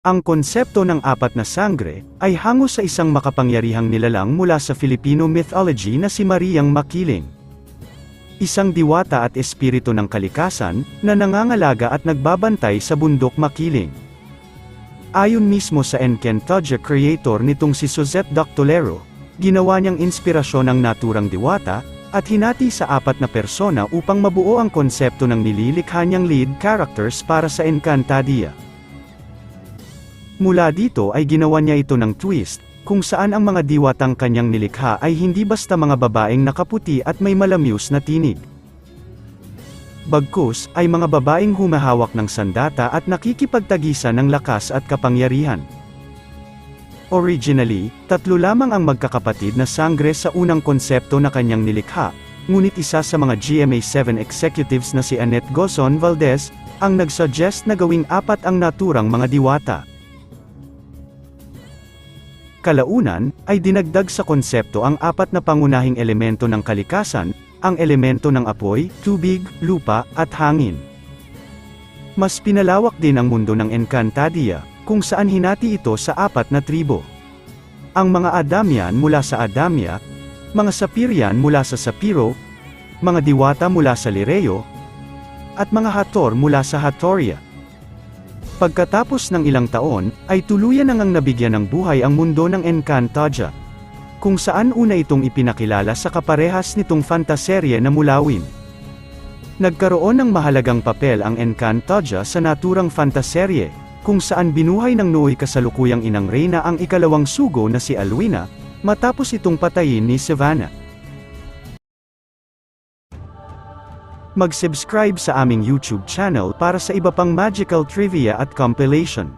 Ang konsepto ng apat na sangre ay hango sa isang makapangyarihang nilalang mula sa Filipino mythology na si Mariang Makiling. Isang diwata at espiritu ng kalikasan na nangangalaga at nagbabantay sa bundok Makiling. Ayon mismo sa Encantadia creator nitong si Suzette Doctolero, ginawa niyang inspirasyon ang naturang diwata, at hinati sa apat na persona upang mabuo ang konsepto ng nililikha niyang lead characters para sa Encantadia. Mula dito ay ginawa niya ito ng twist, kung saan ang mga diwatang kanyang nilikha ay hindi basta mga babaeng nakaputi at may malamyos na tinig. Bagkus, ay mga babaeng humahawak ng sandata at nakikipagtagisan ng lakas at kapangyarihan. Originally, tatlo lamang ang magkakapatid na sangre sa unang konsepto na kanyang nilikha, ngunit isa sa mga GMA7 executives na si Annette Gozon Valdez, ang nagsuggest na gawing apat ang naturang mga diwata. Kalaunan, ay dinagdag sa konsepto ang apat na pangunahing elemento ng kalikasan, ang elemento ng apoy, tubig, lupa, at hangin. Mas pinalawak din ang mundo ng Encantadia, kung saan hinati ito sa apat na tribo. Ang mga Adamian mula sa Adamia, mga Sapirian mula sa Sapiro, mga Diwata mula sa Lireo, at mga Hator mula sa Hatoria. Pagkatapos ng ilang taon, ay tuluyan nang ang nabigyan ng buhay ang mundo ng Encantadia. Kung saan una itong ipinakilala sa kaparehas nitong fantaserye na mulawin. Nagkaroon ng mahalagang papel ang Encantadia sa naturang fantaserye, kung saan binuhay ng nooy kasalukuyang inang reyna ang ikalawang sugo na si Alwina, matapos itong patayin ni Savannah. Mag-subscribe sa aming YouTube channel para sa iba pang magical trivia at compilation.